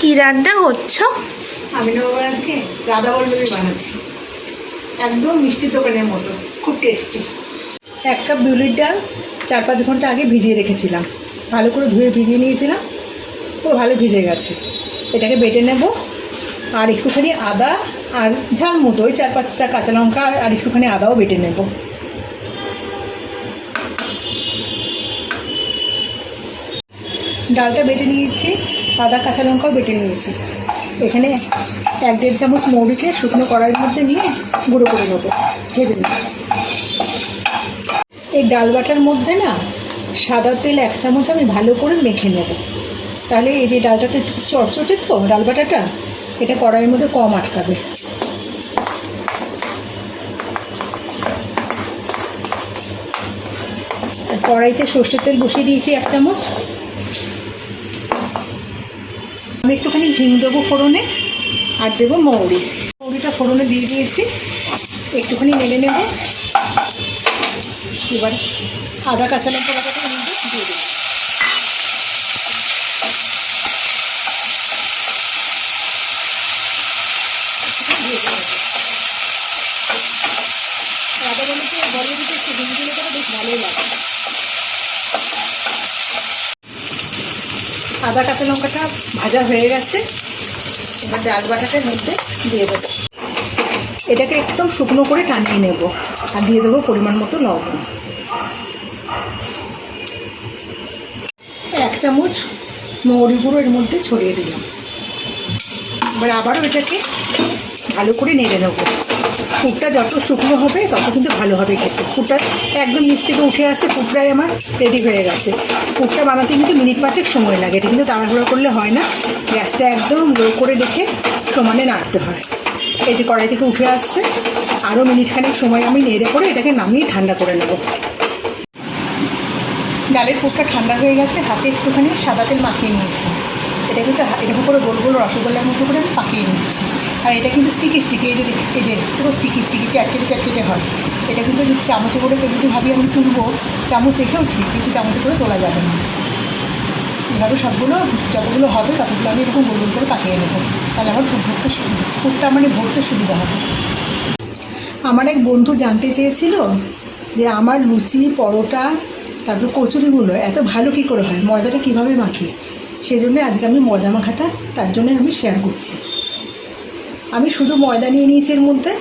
কি রান্না হচ্ছ আমি নেব আজকে রাধা বল্লভী বানাচ্ছি। একদম মিষ্টি দোকানের মতো, খুব টেস্টি এক কাপ বিউলির ডাল, চার পাঁচ ঘণ্টা আগে ভিজিয়ে রেখেছিলাম। ভালো করে ধুয়ে ভিজিয়ে নিয়েছিলাম, পুরো ভালো ভিজে গেছে। এটাকে বেটে নেব, আর একটুখানি আদা আর ঝাল মতো, ওই চার পাঁচটা কাঁচা লঙ্কা আর একটুখানি আদাও বেটে নেব। ডালটা বেটে নিয়েছি আদা কাঁচা লঙ্কাও বেটে নিয়েছি। এখানে এক দেড় চামচ মৌরিকে শুকনো কড়াইয়ের মধ্যে নিয়ে গুঁড়ো করে নেব, ভেজে নেব। এই ডাল বাটার মধ্যে না সাদা তেল এক চামচ আমি ভালো করে মেখে নেব। তাহলে এই যে ডালটা তো একটু চটচটে তো, ডাল বাটাটা, এটা কড়াইয়ের মধ্যে কম আটকাবে। কড়াইতে সর্ষের তেল বসিয়ে দিয়েছি এক চামচ। আমি হিং দেবো ফোড়নে আর দেবো মৌরি। মৌরিটা ফোড়নে দিয়ে দিয়েছি। একটুখানি নেড়ে নেব। এবার আদা, কাঁচা লঙ্কা এর মধ্যে দিয়ে দেবো একটুখানি দিয়ে দেবো। আদা বলতে বড় দিতে একটু হিং দিলে পরে বেশ ভালোই লাগে আদা, কাঁচা লঙ্কাটা ভাজা হয়ে গেছে। এবার ডাল বাটাটার মধ্যে দিয়ে দেবো। এটাকে একদম শুকনো করে টানিয়ে নেব আর দিয়ে দেবো পরিমাণ মতো লবণ। এক চামচ মৌরি গুঁড়ো এর মধ্যে ছড়িয়ে দিলাম। এবার আবারও এটাকে ভালো করে নেড়ে নেব। ফুটটা যত শুকনো হবে, তত কিন্তু ভালো হবে খেতে। ফুটটা একদম নিচ থেকে উঠে আসে ফুটটাই আমার রেডি হয়ে গেছে। ফুটটা বানাতে কিন্তু মিনিট পাঁচেক সময় লাগে, এটা কিন্তু তাড়াহুড়ো করলে হয় না। গ্যাসটা একদম লো করে রেখে সমানে নাড়তে হয়। এই যে কড়াই থেকে উঠে আসছে, আরও মিনিটখানেক সময় আমি নেড়ে করে এটাকে নামিয়ে ঠান্ডা করে নেব। ডালের ফুটটা ঠান্ডা হয়ে গেছে, হাতে একটুখানি সাদা তেল মাখিয়ে নিয়েছি। এটা কিন্তু এরকম করে গোল গোল রসগোল্লার মতো করে আমি পাকিয়ে নিচ্ছি। আর এটা কিন্তু স্টিকি স্টিকি এই যে দেখ- এই যে পুরো স্টিকি স্টিকি চ্যাটচেটে চ্যাটচেটে হয়। এটা কিন্তু যদি চামচে করে কেউ যদি ভাবি আমি তুলবো, চামচ রেখেওছি, কিন্তু চামচে করে তোলা যাবে না। এভাবে সবগুলো, যতগুলো হবে ততগুলো আমি এরকম গোল গোল করে পাকিয়ে নেব। তাহলে আমার ফুট ভরতে ফুটটা মানে ভরতে সুবিধা হবে। আমার এক বন্ধু জানতে চেয়েছিল যে আমার লুচি, পরোটা, তারপর কচুরিগুলো, এত ভালো কী করে হয়? ময়দাটা কীভাবে মাখি সেই জন্য আজকে আমি ময়দা মাখাটা তার জন্য আমি শেয়ার করছি। আমি শুধু ময়দা নিয়ে নিয়েছি এর মধ্যে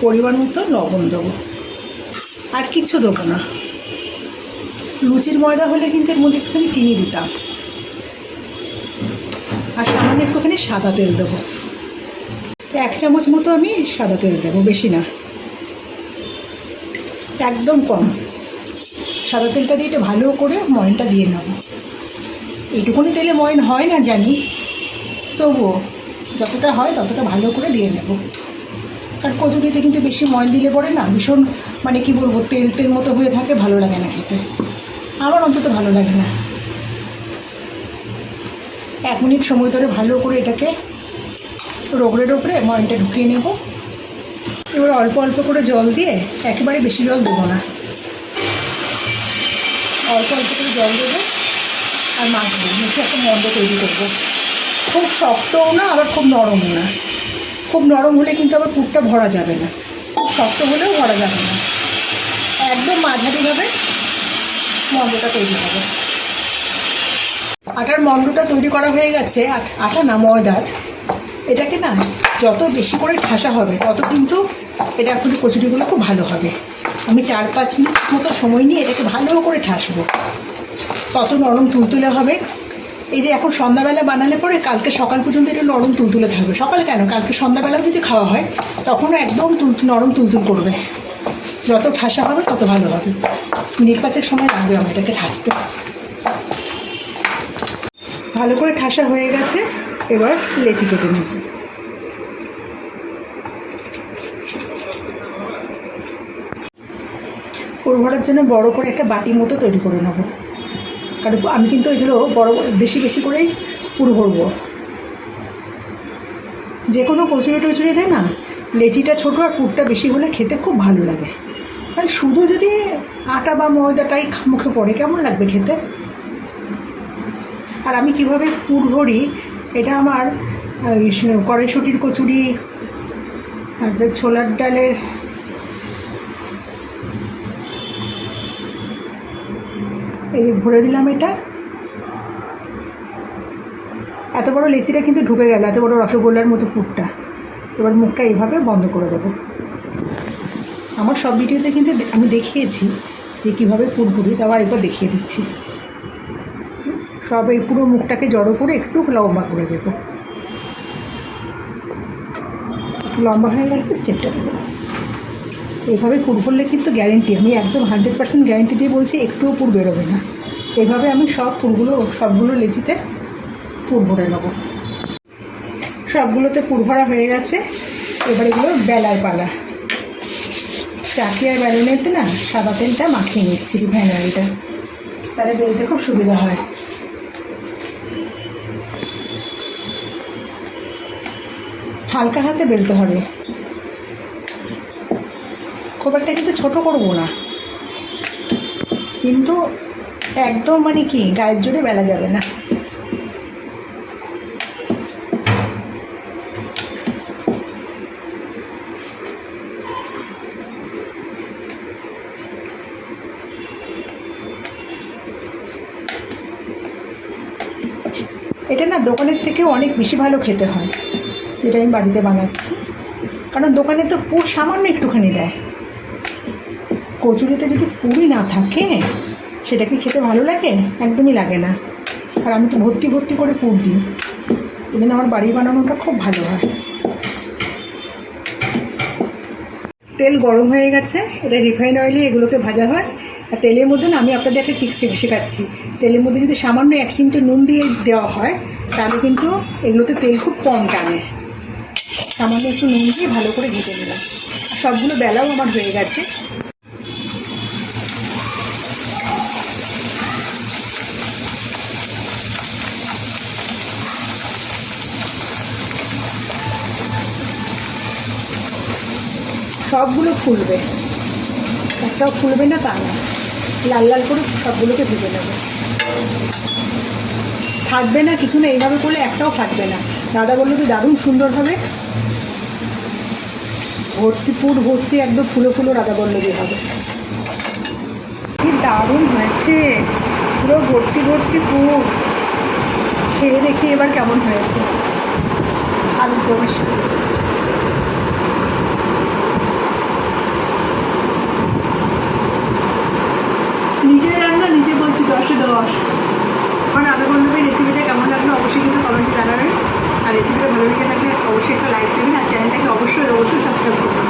পরিমাণ মতো লবণ দেবো। আর কিচ্ছু দেবো না। লুচির ময়দা হলে কিন্তু এর মধ্যে একটুখানি চিনি দিতাম। আর সামান্য একটুখানি সাদা তেল দেবো। এক চামচ মতো আমি সাদা তেল দেবো, বেশি না। একদম কম। সাদা তেলটা দিয়ে এটা ভালো করে ময়নটা দিয়ে নেব। এইটুকুনি তেলে ময়ন হয় না জানি। তবুও যতটা হয় ততটা ভালো করে দিয়ে নেব। আর কচুরিতে কিন্তু বেশি ময়ন দিলে পরে না ভীষণ মানে কি বলব, তেল তেল মতো হয়ে থাকে, ভালো লাগে না খেতে। আমার অন্তত ভালো লাগে না। এক মিনিট সময় ধরে ভালো করে এটাকে রোগড়ে রোগড়ে ময়নটা ঢুকিয়ে নেব। এবার অল্প অল্প করে জল দিয়ে একেবারে বেশি জল দেবো না। অল্প অল্প করে জল দেবো। আর মাখবো মেখে একটা মন্দ তৈরি করব। খুব শক্তও না, আবার খুব নরমও না। খুব নরম হলে কিন্তু আবার পুরটা ভরা যাবে না। খুব শক্ত হলেও ভরা যাবে না। একদম মাঝারিভাবে মন্দটা তৈরি হবে। আটার মন্ডটা তৈরি করা হয়ে গেছে। আট- আটা না, ময়দার। এটাকে না যত বেশি করে ঠাসা হবে, তত কিন্তু এটা এখন কচুরিগুলো খুব ভালো হবে। আমি চার পাঁচ মিনিট মতো সময় নিয়ে এটাকে ভালো করে ঠাসবো। তত নরম তুলতুলে হবে। এই যে এখন সন্ধ্যাবেলা বানালে পরে কালকে সকাল পর্যন্ত এটা নরম তুলতুলে থাকবে। সকাল কেন? কালকে সন্ধ্যাবেলা যদি খাওয়া হয়, তখনও একদম তুল নরম তুলতুল করবে। যত ঠাসা হবে তত ভালো হবে। পাঁচেক সময় লাগবে আমার এটাকে ঠাসতে। ভালো করে ঠাসা হয়ে গেছে। এবার লেচি কেটে নেব। পুর ভরার জন্য বড় করে একটা বাটির মতো তৈরি করে নেব। কারণ আমি কিন্তু এগুলো বড় বেশি বেশি করেই পুর করব। যে কোনো কচুরি টচুরি দেয় না, লেচিটা ছোটো আর পুরটা বেশি হলে খেতে খুব ভালো লাগে। আর শুধু যদি আটা বা ময়দাটাই মুখে পড়ে, কেমন লাগবে খেতে? আর আমি কীভাবে পুর ভরি, এটা আমার কড়াইশুটির কচুরি, তারপরে ছোলার ডালের এই ভরে দিলাম এটা। এত বড় লেচিটা কিন্তু ঢুকে গেল, এত বড় রসগোল্লার মতো পুরটা। এবার মুখটা এইভাবে বন্ধ করে দেবো। আমার সব ভিডিওতে কিন্তু আমি দেখিয়েছি যে কীভাবে পুর ভরি, তাও একবার দেখিয়ে দিচ্ছি। সব এই পুরো মুখটাকে জড়ো করে একটু লম্বা করে দেবো। লম্বা হয়ে গেলে চেপটা দেবো। এইভাবে পুর ভরলে কিন্তু গ্যারেন্টি আমি একদম হান্ড্রেড পার্সেন্ট গ্যারেন্টি দিয়ে বলছি, একটুও পুর বেরোবে না। এভাবে আমি সব পুরগুলো, সবগুলো লেচিতে পুর ভরে নেব। সবগুলোতে পুর ভরা হয়ে গেছে। এবার এগুলো বেলার পালা। চাকি আর বেলুনেতে না, সাদা তেলটা মাখিয়ে নিচ্ছি রিফাইনারিটা তাহলে বেলতে খুব সুবিধা হয়। হালকা হাতে বেলতে হবে। একটা কিন্তু ছোট করব না। কিন্তু একদম মানে কি, গায়ের জোরে বেলা যাবে না। এটা না দোকানের থেকে অনেক বেশি ভালো খেতে হয়। যেটা আমি বাড়িতে বানাচ্ছি। কারণ দোকানে তো পুর সামান্য একটুখানি দেয়। কচুরিতে যদি পুরই না থাকে, সেটা কি খেতে ভালো লাগে? একদমই লাগে না। আর আমি তো ভর্তি ভর্তি করে পুর দিই। এই জন্য আমার বাড়ি বানানোটা খুব ভালো হয়। তেল গরম হয়ে গেছে, এটা রিফাইন অয়েলে এগুলোকে ভাজা হয়। আর তেলের মধ্যে না, আমি আপনাদের একটা টিক্স শেখাচ্ছি। তেলের মধ্যে যদি সামান্য এক চিমটে নুন দিয়ে দেওয়া হয়, তাহলে কিন্তু এগুলোতে তেল খুব কম টানে। সামান্য একটু নুন দিয়ে ভালো করে ভেজে নিলাম। সবগুলো বেলাও আমার হয়ে গেছে। সবগুলো ফুলবে। একটাও ফুলবে না, তা না। লাল লাল করে সবগুলোকে ভেজে নেবে। থাকবে না, কিছু না, এইভাবে করলে একটাও ফাটবে না। দাদা বলল তো দারুণ সুন্দর হবে। ভর্তি, পুর ভর্তি একদম ফুলো ফুলো রাধা বল্লভী হবে। কি দারুণ হয়েছে। পুরো ভর্তি ভর্তি পুর। খেয়ে দেখি এবার কেমন হয়েছে। আলুর দোষ দশে দশ আমার আধা ঘণ্টার রেসিপিটা কেমন লাগল অবশ্যই কিন্তু কমেন্টে জানাবেন। আর রেসিপিটা ভালো লেগে থাকলে অবশ্যই একটা লাইক দেবেন, আর চ্যানেলটাকে অবশ্যই অবশ্যই সাবস্ক্রাইব করবেন।